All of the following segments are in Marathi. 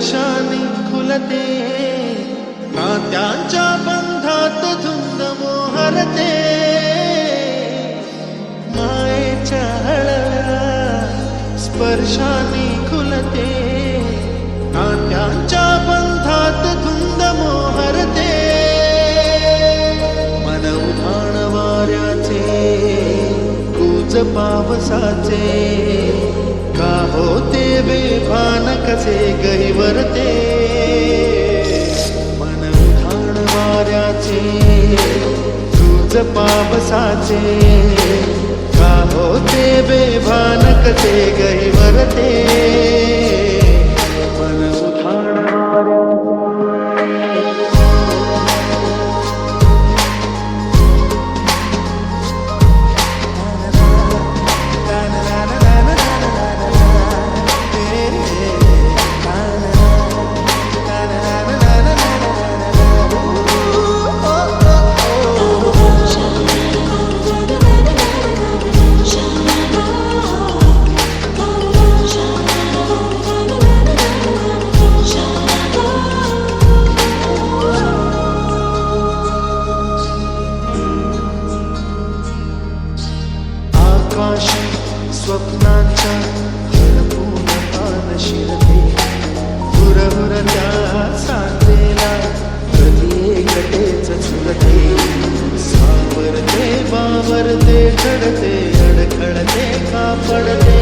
स्पर्शाने खुलते नात्यांच्या बंधात धुंद मोहरते मायेच्या हळव्या स्पर्शाने खुलते नात्यांच्या बंधात धुंद मोहरते मन उधाण वाऱ्याचे कूच पावसाचे कसे गहिवरते. मन उधाण वाऱ्याचे तुझ पावसाचे. का होते बेभान कसे गहिवरते? स्वप्नांच्या हरपून पान शिरते. हुरहुर त्या सांजेला कधी एकटेच झुलते सावरते बावरते घडते अडखळते का पडते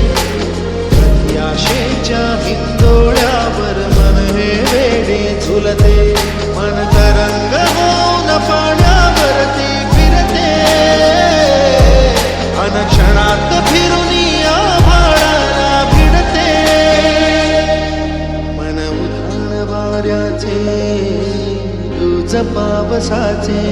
कधी आशेच्या हिंदोळ्यावर मन हे वेडे झुलते. तुझ पावसाचे